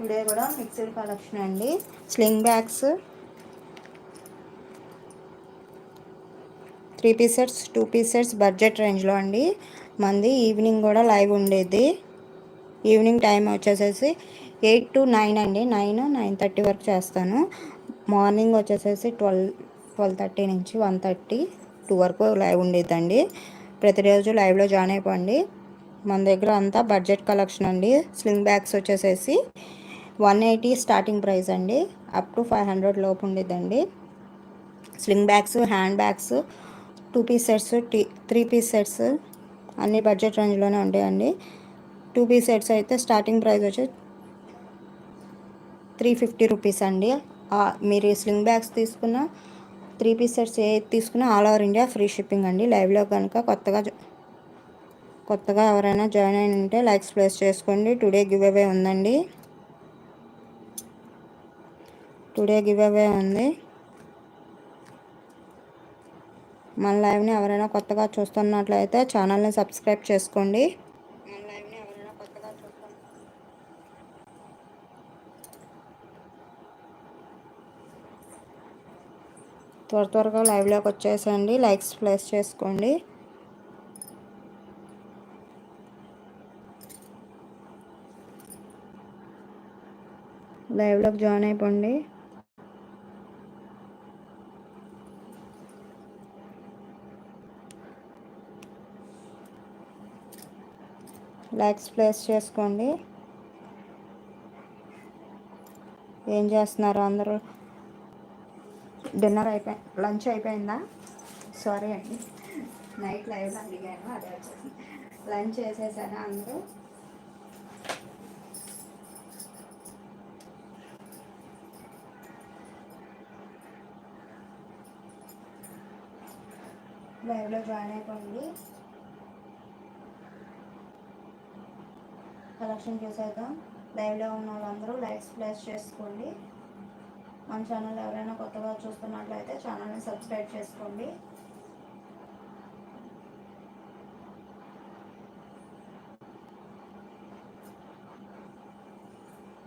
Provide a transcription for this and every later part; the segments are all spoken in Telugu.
టుడే కూడా మిక్స్డ్ కలెక్షన్ అండి. Sling bags. Three pieces two pieces budget రేంజ్లో అండి. మంది ఈవినింగ్ కూడా లైవ్ ఉండేది. ఈవినింగ్ టైం వచ్చేసేసి ఎయిట్ టు నైన్ అండి. నైన్ నైన్ థర్టీ వరకు చేస్తాను. మార్నింగ్ వచ్చేసేసి ట్వెల్వ్ ట్వెల్వ్ థర్టీ నుంచి వన్ థర్టీ టూ వరకు లైవ్ ఉండేదండి. ప్రతిరోజు లైవ్లో జాయిన్ అయిపోండి. మన దగ్గర అంతా బడ్జెట్ కలెక్షన్ అండి. స్లింగ్ బ్యాగ్స్ వచ్చేసేసి వన్ ఎయిటీ స్టార్టింగ్ ప్రైస్ అండి. అప్ టు ఫైవ్ హండ్రెడ్ లోపు ఉండేదండి sling bags hand bags two piece sets tea three piece sets అన్ని బడ్జెట్ రేంజ్లోనే ఉంటాయండి. టూ పీస్ సెట్స్ అయితే స్టార్టింగ్ ప్రైస్ వచ్చి త్రీ ఫిఫ్టీ రూపీస్ అండి. మీరు స్లింగ్ బ్యాగ్స్ తీసుకున్న త్రీ పీస్ సెట్స్ ఏ తీసుకున్నా all over India free shipping అండి. లైవ్లో కనుక కొత్తగా కొత్తగా ఎవరైనా జాయిన్ అయిన ఉంటే లైక్స్ ప్లేస్ చేసుకోండి. టుడే గివ్ అవే ఉందండి. టుడే గివ్ అవే ఉంది. మన లైవ్ని ఎవరైనా కొత్తగా చూస్తున్నట్లయితే ఛానల్ని సబ్స్క్రైబ్ చేసుకోండి. త్వర త్వరగా లైవ్లోకి వచ్చేసండి లైక్స్ ప్లేస్ చేసుకోండి. లైవ్లోకి జాయిన్ అయిపోండి. లైక్స్ ప్లేస్ చేసుకోండి. ఏం చేస్తున్నారు అందరూ? డిన్నర్ అయిపోయి లంచ్ అయిపోయిందా? సారీ అండి. నైట్ లైవ్ అడిగాను అదే లంచ్ చేసేసారా అందరూ? లైవ్లో జాయిన్ అయిపోయింది కలెక్షన్ చూసేద్దాం. లైవ్లో ఉన్న వాళ్ళందరూ లైక్స్ ప్లేస్ చేసుకోండి. మన ఛానల్ ఎవరైనా కొత్తగా చూస్తున్నట్లయితే ఛానల్ని సబ్స్క్రైబ్ చేసుకోండి.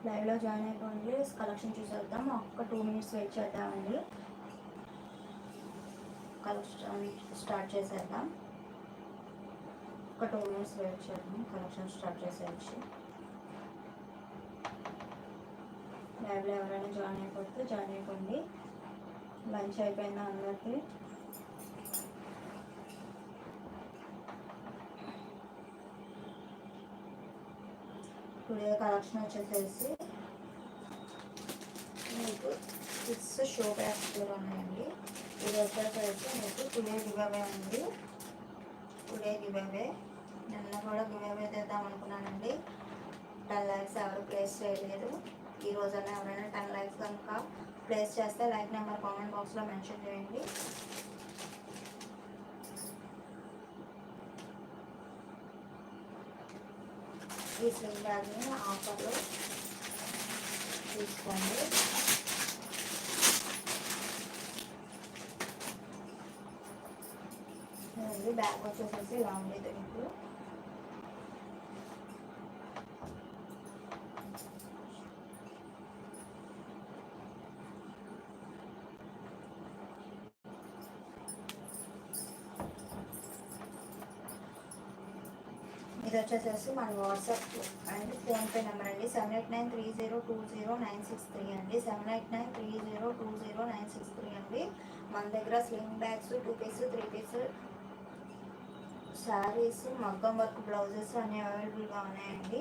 లైవ్లో జాయిన్ అయిపోండి. కలెక్షన్ చూసేద్దాం. ఒక్క టూ మినిట్స్ వెయిట్ చేద్దామండి. కలెక్షన్ స్టార్ట్ చేసేద్దాం. ఒక టూ మినిట్స్ వెయిట్ చేయండి కలెక్షన్ స్టార్ట్ చేసేయచ్చు. ల్యాబ్లో ఎవరైనా జాయిన్ అయిపోతే జాయిన్ అయిపోండి. లంచ్ అయిపోయిందా అందరికి? టుడే కలెక్షన్ వచ్చేసేసి మీకు సిక్స్ షో బ్యాగ్స్ కూడా ఉన్నాయండి. ఇది వచ్చేసరికి మీకు టుడే దిగవే ఉంది. టుడే గివేవే నిన్న కూడా గివేవే చేద్దాం అనుకున్నానండి. టెన్ ల్యాక్స్ ఎవరు ప్లేస్ చేయలేదు. ఈ రోజన్నా ఎవరైనా టెన్ లైక్స్ కనుక ప్లేస్ చేస్తే లైక్ నెంబర్ కామెంట్ బాక్స్లో మెన్షన్ చేయండి. ఈ స్లింగ్ బ్యాగ్ని ఆఫర్లో తీసుకోండి. బ్యాగ్ వచ్చేసేసి ఇలా ఉండేది మీకు ఇది వచ్చేసేసి మన వాట్సాప్ అండ్ ఫోన్పే నెంబర్ అండి. Seven eight nine three zero two zero nine six three అండి. Seven eight nine three zero two zero nine six three అండి. మన దగ్గర sling bags two piece three piece saris మగ్గం వర్క్ బ్లౌజెస్ అన్నీ అవైలబుల్గా ఉన్నాయండి.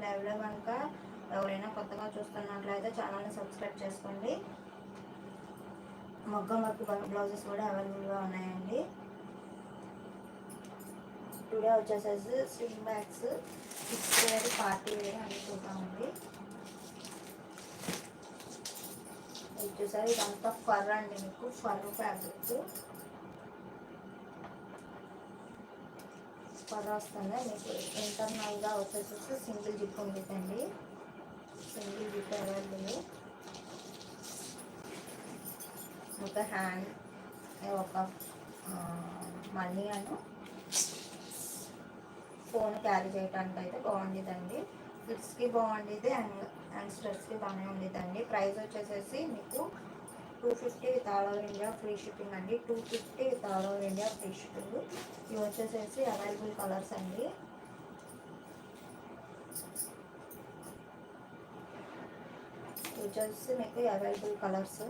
లైవ్లో కనుక ఎవరైనా కొత్తగా చూస్తున్నట్లయితే ఛానల్ని సబ్స్క్రైబ్ చేసుకోండి. మగ్గం వర్క్ బ్లౌజెస్ కూడా అవైలబుల్గా ఉన్నాయండి. టుడే వచ్చేసేసి swim bags six wear party wear అని చూద్దామండి. ఇది చూసారు ఇదంతా ఫర్ అండి మీకు ఫర్ ఫ్యాబ్రిక్ ఫర్ వస్తుంది మీకు ఇంటర్నల్గా వచ్చేసేసి సింగిల్ జిప్ ఉంటుందండి సింగిల్ జిప్ అవైలబుల్. ఒక హ్యాండ్ ఒక మనీ అను. ఫోన్ క్యారీ చేయడానికి అయితే బాగుండేదండి. కిడ్స్కి బాగుండేది అండ్ యంగ్స్టర్స్కి బాగానే ఉండేదండి. ప్రైస్ వచ్చేసేసి మీకు two fifty with all over India free shipping అండి. Two fifty with all over India free shipping ఇవి వచ్చేసేసి అవైలబుల్ కలర్స్ అండి. వచ్చేసి మీకు available colours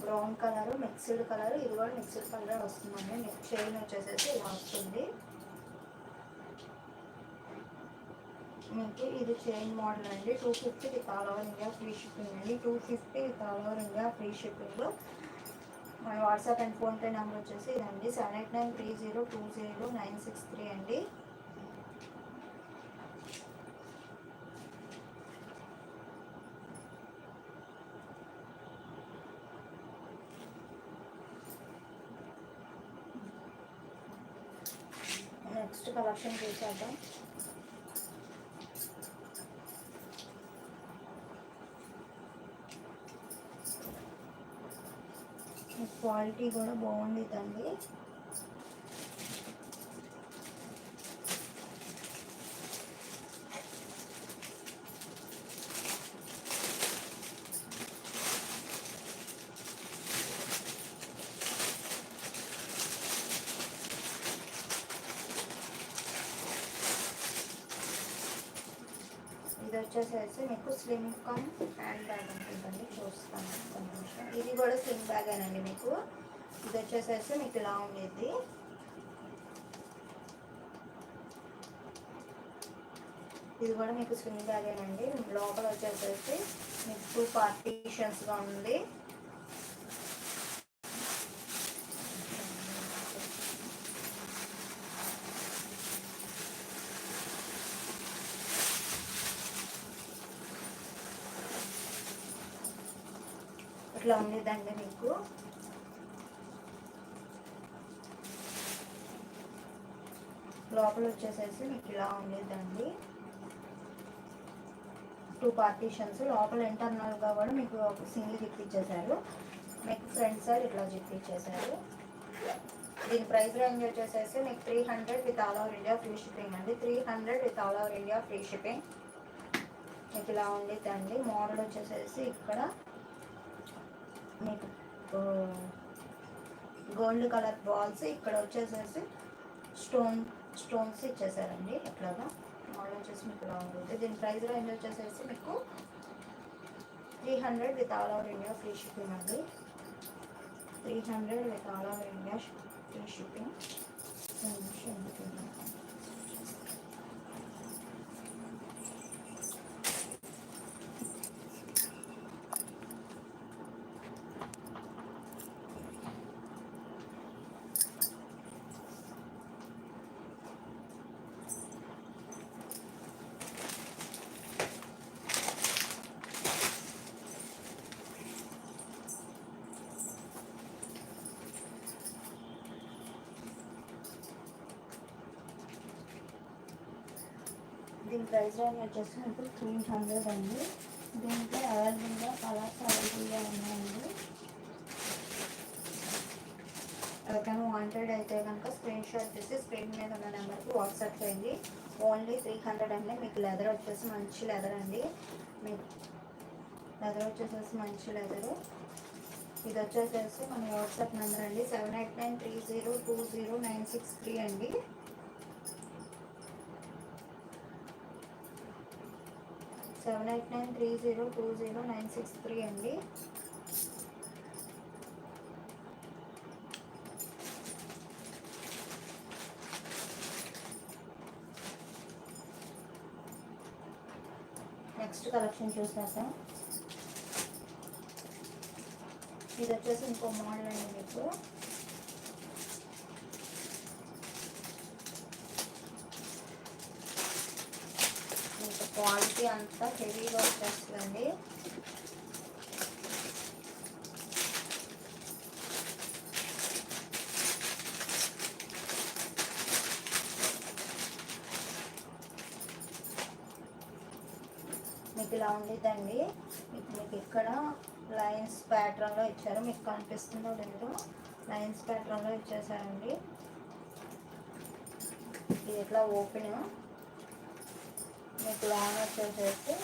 brown colour mixed colour ఇది కూడా మిక్స్డ్ కలర్ వస్తుందండి. చైన్ వచ్చేసేసి ఇలా వస్తుంది. మీకు ఇది చైన్ మోడల్ అండి. Two fifty with all over India free shipping అండి. Two fifty with all over India free shipping. మన వాట్సాప్ అండ్ ఫోన్పే నెంబర్ వచ్చేసి ఇదండి. Seven eight nine three zero two zero nine six three అండి. నెక్స్ట్ కలెక్షన్ చూసాక క్వాలిటీ కూడా బాగుంది ఇది వచ్చేసేసి మీకు స్లిమ్ కమ్ హ్యాండ్ బ్యాగ్ ఉంటుందండి చూస్తాను. ఇది కూడా స్లిమ్ బ్యాగ్ అండి మీకు. ఇది వచ్చేసేసి మీకు ఇలా ఉండేది. ఇది కూడా మీకు స్లిమ్ బ్యాగ్ అండి లోపల వచ్చేసేసి మీకు టూ పార్టీషన్స్గా ఉంది. ఇట్లా ఉండేదండి మీకు. లోపల వచ్చేసేసి మీకు ఇలా ఉండేదండి టూ పార్టీషన్స్ లోపల ఇంటర్నల్గా కూడా మీకు ఒక సింగిల్ జిప్పించేశారు మీకు ఫ్రంట్ సైడ్ ఇట్లా జిప్పించేశారు దీని ప్రైస్ రేంజ్ వచ్చేసేసి మీకు three hundred with all over India free shipping అండి. Three hundred with all over India free shipping మీకు ఇలా ఉండేదండి మోడల్ వచ్చేసేసి ఇక్కడ మీకు గోల్డ్ కలర్ బాల్స్ ఇక్కడ వచ్చేసేసి స్టోన్ స్టోన్స్ ఇచ్చేసారండి ఎట్లాగా మోడల్ వచ్చేసి మీకు ఇలా ఉంటుంది. దీని ప్రైస్ రేంజ్ వచ్చేసేసి మీకు three hundred with all over India free shipping అండి. Three hundred with all over India free shipping దీని ప్రైస్ రేంజ్ వచ్చేసి మీకు త్రీ హండ్రెడ్ అండి. దీంట్లో అవైలబుల్గా కలర్స్ అవైలబుల్గా ఉన్నాయండి. ఎవరికైనా వాంటెడ్ అయితే కనుక స్క్రీన్ షాట్ తీసి స్క్రీన్ మీద ఉన్న నెంబర్కి వాట్సాప్ చేయండి. ఓన్లీ త్రీ హండ్రెడ్ అండి. మీకు లెదర్ వచ్చేసి మంచి లెదర్ అండి. మీకు లెదర్ వచ్చేసేసి మంచి లెదరు ఇది వచ్చేసేసి మన వాట్సాప్ నెంబర్ అండి. Seven eight nine three zero two zero nine six three అండి. Seven eight nine three zero two zero nine six three అండి. నెక్స్ట్ కలెక్షన్ చూసాక ఇది వచ్చేసి ఇంకో మోడల్ అండి మీకు. ఇది అంతా హెవీగా వచ్చేస్తుందండి. మీకు ఇలా ఉండేదండి. మీకు మీకు ఇక్కడ లైన్స్ ప్యాటర్న్లో ఇచ్చారు. మీకు కనిపిస్తుందో లేదు లైన్స్ ప్యాటర్న్లో ఇచ్చేసారండి. ఇది ఎట్లా ఓపెన్ మీకు లాంగ్ వచ్చేసేసి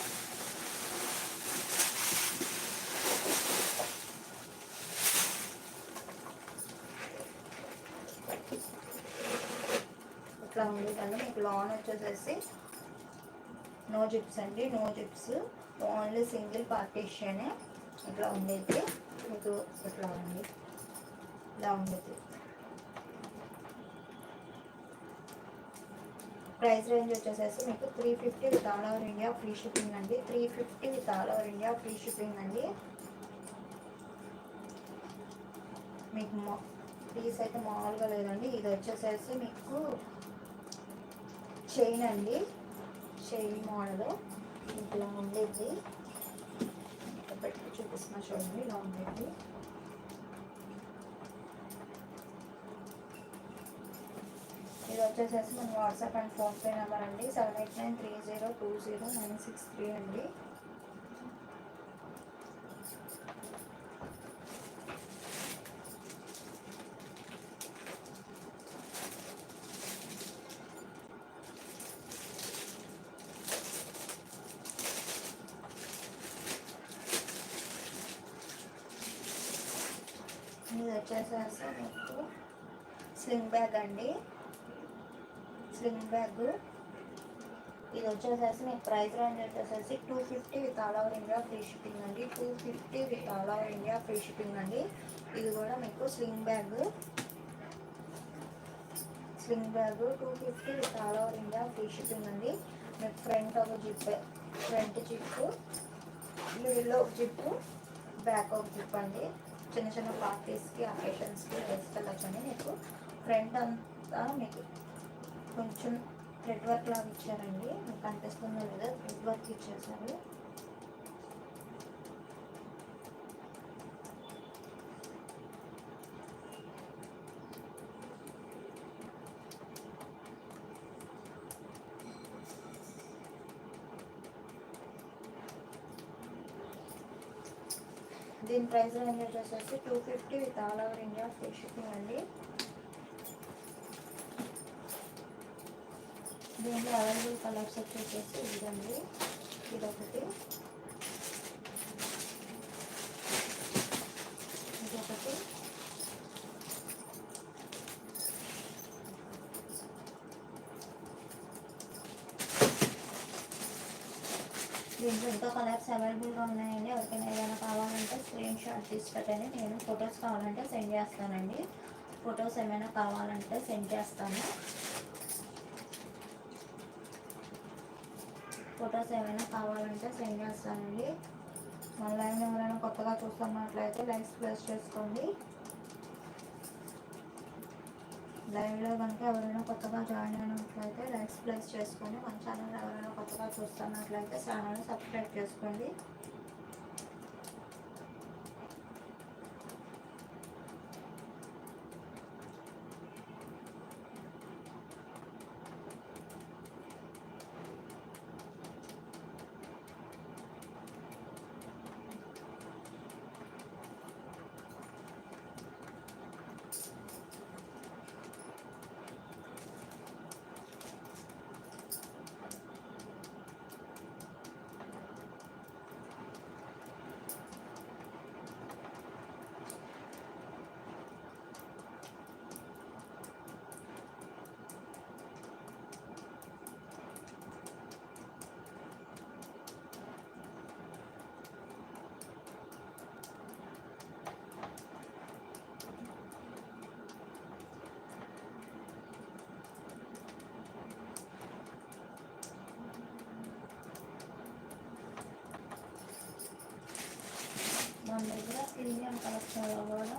ఇట్లా ఉంది కానీ మీకు లాన్ వచ్చేసేసి నో జిప్స్ అండి. No zips. ఓన్లీ సింగిల్ పార్టీషనే ఇట్లా ఉండేది. మీకు ఇట్లా ఉంది. ఇలా ఉండేది. ప్రైస్ రేంజ్ వచ్చేసేసి మీకు three fifty with all over India free shipping అండి. Three fifty with all over India free shipping అండి. మీకు పీస్ అయితే మామూలుగా లేదండి. ఇది వచ్చేసేసి మీకు చైన్ అండి. చైన్ మోడల్ ఇలా ఉండేది పెట్టి చూపిస్తున్నా చూడండి ఇలా ఉండేది ఇది వచ్చేసేసి మన వాట్సాప్ అండ్ ఫోన్పే నెంబర్ అండి. Seven eight nine three zero two zero nine six three అండి ఇది వచ్చేసేసి మీకు స్లింగ్ బ్యాగ్ అండి స్లింగ్ బ్యాగ్ ఇది వచ్చేసేసి మీకు ప్రైస్ రేంజ్ వచ్చేసేసి two fifty with all over India free shipping అండి. Two fifty with all over India free shipping అండి. ఇది కూడా మీకు sling bag sling bag two fifty with all over India free shipping అండి. మీకు ఫ్రంట్ ఒక జిప్ ఫ్రంట్ జిప్ మిడిల్లో ఒక జిప్ బ్యాక్ ఒక జిప్ అండి. చిన్న చిన్న పార్టీస్కి అకేషన్స్కి వేసుకెళ్ళచ్చండి మీకు ఫ్రంట్ అంతా మీకు కొంచెం థ్రెడ్ వర్క్ లాగా ఇచ్చారండి. మీకు కనిపిస్తుందో లేదా థ్రెడ్ వర్క్ ఇచ్చేసారు. దీని ప్రైస్ రేంజ్ వచ్చేసి two fifty with all over India free shipping అండి. దీంట్లో అవైలబుల్ కలర్స్ వచ్చేసి ఇదండి. ఇదొకటి. ఇదొకటి. దీంట్లో ఇంకా కలర్స్ అవైలబుల్గా ఉన్నాయండి. ఎవరికైనా ఏదైనా కావాలంటే స్క్రీన్ షాట్ తీసి పెట్టండి నేను ఫొటోస్ కావాలంటే సెండ్ చేస్తానండి. ఫొటోస్ ఏమైనా కావాలంటే సెండ్ చేస్తాను. ఫొటోస్ ఏమైనా కావాలంటే సెండ్ చేస్తానండి. మన లైవ్ ఎవరైనా కొత్తగా చూస్తున్నట్లయితే లైక్స్ ప్లేస్ చేసుకోండి. లైవ్లో కనుక ఎవరైనా కొత్తగా జాయిన్ అయినట్లయితే లైక్స్ ప్లేస్ చేసుకొని మన ఛానల్ ఎవరైనా కొత్తగా చూస్తున్నట్లయితే ఛానల్ సబ్స్క్రైబ్ చేసుకోండి మన దగ్గర ప్రీమియం కలెక్షన్లో కూడా.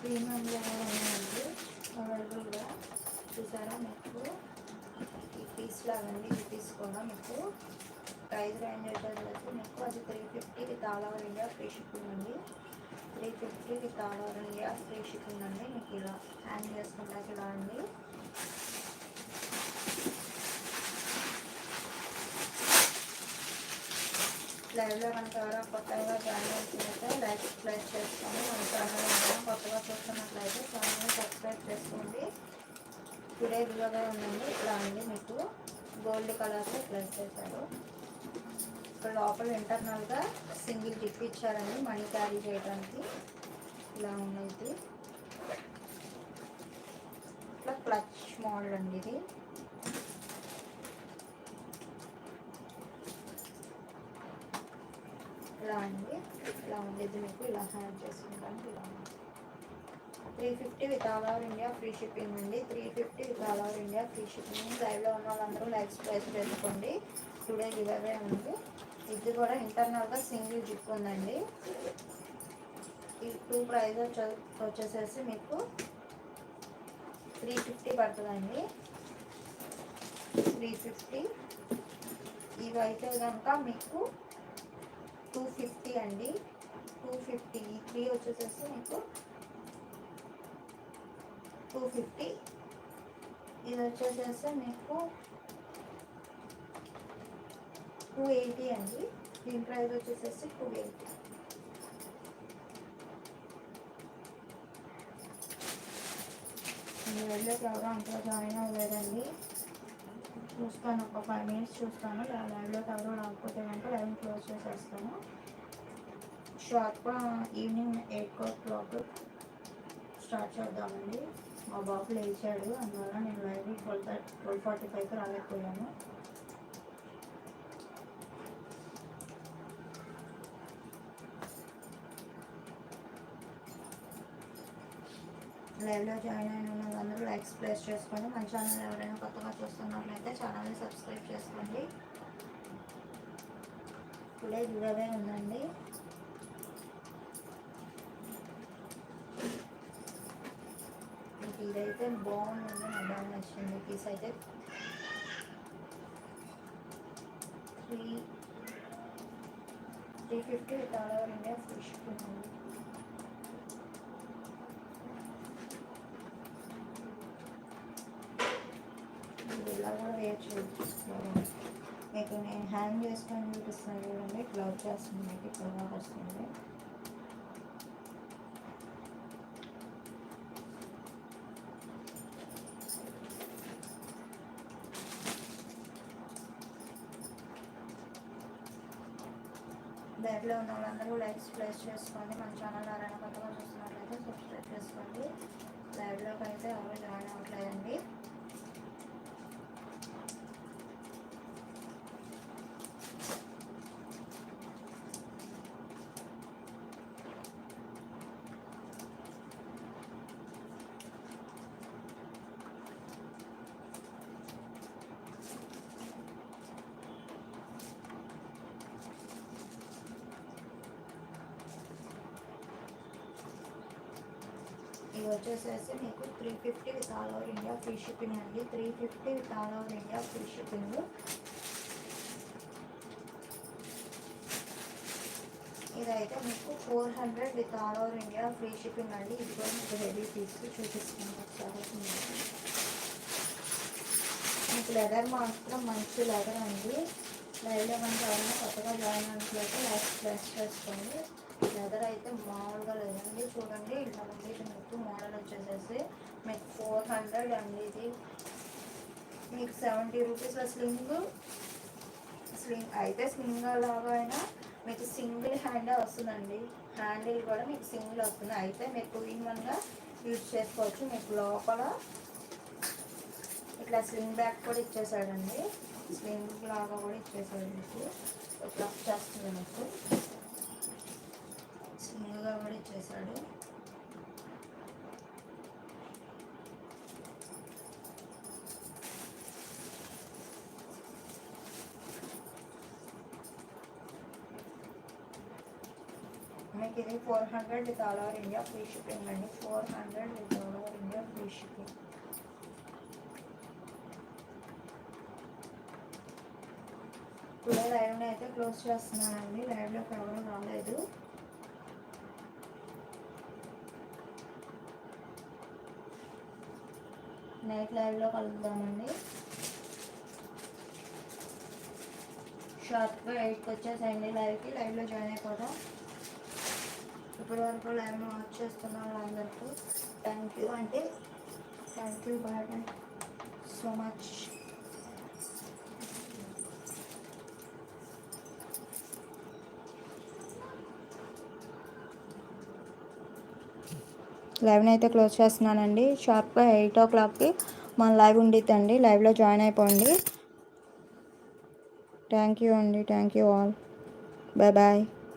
ప్రీమియంలో కూడా ఉన్నాయండి. అవైలబుల్గా చూసారా మీకు? ఈ పీస్ లాగండి ఈ పీస్ కూడా మీకు ప్రైస్ రేంజ్ వచ్చేసి మీకు అది three fifty with all over India free shipping అండి. Three fifty with all over India free shipping అండి. మీకు ఇలా హ్యాండ్ చేసుకుంటాకి ఇలా అండి లైవ్లో కనుక ఎవరో కొత్తగా జాయిన్ అవుతున్నట్లయితే లైక్ ప్లేస్ చేసుకొని మన ఛానల్ ఏమైనా కొత్తగా చూస్తున్నట్లయితే ఛానల్ని సబ్స్క్రైబ్ చేసుకోండి. టుడే విలువగా ఉందండి ఇక్కడ అండి మీకు గోల్డ్ కలర్తో ప్లేస్ చేశారు. ఇక్కడ లోపల ఇంటర్నల్గా సింగిల్ టిప్ ఇచ్చారండి. మనీ క్యారీ చేయడానికి ఇలా ఉన్నది. ఇట్లా క్లచ్ మోడల్ అండి ఇది. ఇలా అండి ఇలా ఉండేది మీకు ఇలా హ్యాండ్ చేసుకుంటానికి ఇలా ఉంది. Three fifty with all over India free shipping అండి. Three fifty with all over India free shipping లైవ్లో ఉన్న వాళ్ళందరూ లైవ్ ప్రైస్ చేసుకోండి టుడే గివే ఉంది. ఇది కూడా ఇంటర్నల్గా సింగిల్ జిప్ ఉందండి. ఈ టూ ప్రైజ్ వచ్చే వచ్చేసేసి మీకు త్రీ ఫిఫ్టీ పడుతుందండి. త్రీ ఫిఫ్టీ ఇవి అయితే కనుక మీకు టూ ఫిఫ్టీ అండి. టూ ఫిఫ్టీ త్రీ వచ్చేసేసి మీకు టూ ఫిఫ్టీ. ఇది వచ్చేసేసి మీకు టూ ఎయిటీ అండి. దీని ప్రైస్ వచ్చేసేసి టూ ఎయిటీ. వెళ్ళేకి ఎవరో అంతగా జాయిన్ అవ్వలేదండి. చూస్తాను. ఒక ఫైవ్ మినిట్స్ చూస్తాను. లైవ్లోకి ఎవరో రాకపోతే కనుక లైవ్ క్లోజ్ చేసేస్తాను. Sharp evening eight o'clock start చేద్దామండి. మా బాబు లేచాడు. అందువల్ల నేను live twelve thirty twelve forty ఫైవ్కి రాలేకపోయాను. లైవ్లో జాయిన్ అయిన వాళ్ళందరూ లైక్స్ ప్లేస్ చేసుకోండి. మన ఛానల్ ఎవరైనా కొత్తగా చూస్తున్నట్లయితే ఛానల్ని సబ్స్క్రైబ్ చేసుకోండి. టుడే గివే ఉందండి. ఇదైతే బాగుందండి నాకు బాగా నచ్చింది. పీస్ అయితే three three fifty all over India free ఉంది మీకు నేను హ్యాంగ్ చేసుకొని చూపిస్తాను చూడండి. క్లౌడ్ చేస్తుంది మీకు ఇక్కడ వస్తుంది. దాంట్లో ఉన్న వాళ్ళందరూ లైక్స్ ప్లేస్ చేసుకోండి. మన ఛానల్ ఎవరైనా కొత్తగా చూస్తున్నట్లయితే సబ్స్క్రైబ్ చేసుకోండి. లైవ్లోకి అయితే ఎవరు జాయిన్ అవ్వట్లేదండి. ఇది వచ్చేసేసి మీకు three fifty with all over India free shipping అండి. Three fifty with all over India free shipping ఇదైతే మీకు four hundred with all over India free shipping అండి. ఇది కూడా మీకు హెవీ పీస్ చూపిస్తున్నాను ఒకసారి మీకు. లెదర్ మాత్రం మంచి లెదర్ అండి. లైవ్లో మంచి ఎవరైనా కొత్తగా జాయిన్ అయినట్లయితే లైఫ్ ప్రెస్ చేసుకోండి. లెదర్ అయితే మామూలుగా లేదండి. చూడండి ఇలా ఉంది మీకు మోడల్ వచ్చేసేసి మీకు ఫోర్ హండ్రెడ్ అండి ఇది. మీకు సెవెంటీ రూపీస్ స్లింగ్ స్లింగ్ అయితే స్లింగ్ లాగా అయినా మీకు సింగిల్ హ్యాండ్ వస్తుందండి. హ్యాండిల్ కూడా మీకు సింగిల్ వస్తుంది అయితే మీరు టూ ఇన్ వన్గా యూజ్ చేసుకోవచ్చు. మీకు లోపల ఇట్లా స్లింగ్ బ్యాగ్ కూడా ఇచ్చేసాడండి. స్లింగ్ లాగా కూడా ఇచ్చేసాడు మీకు. ఇట్లా వచ్చేస్తుంది మీకు స్లింగ్గా కూడా ఇచ్చేసాడు మనకి ఇది four hundred with all over India free shipping అండి. Four hundred with all over India free shipping. Today లైవ్ని అయితే క్లోజ్ చేస్తున్నానండి. లైవ్లోకి ఎవరు రాలేదు. నైట్ లైవ్లో కలుద్దామండి. షార్ప్గా ఎయిట్కి వచ్చేసేయండి లైవ్కి. లైవ్లో జాయిన్ అయిపోదాం. ఇప్పటి వరకు లైవ్ వాచ్ చేస్తున్నాను అందరికీ థ్యాంక్ యూ అంటే thank you bye so much లైవ్ని అయితే క్లోజ్ చేస్తున్నానండి. షార్ప్గా ఎయిట్ ఓ క్లాక్కి మన లైవ్ ఉండిద్దండి. లైవ్లో జాయిన్ అయిపోండి. థ్యాంక్ యూ అండి. Thank you all bye bye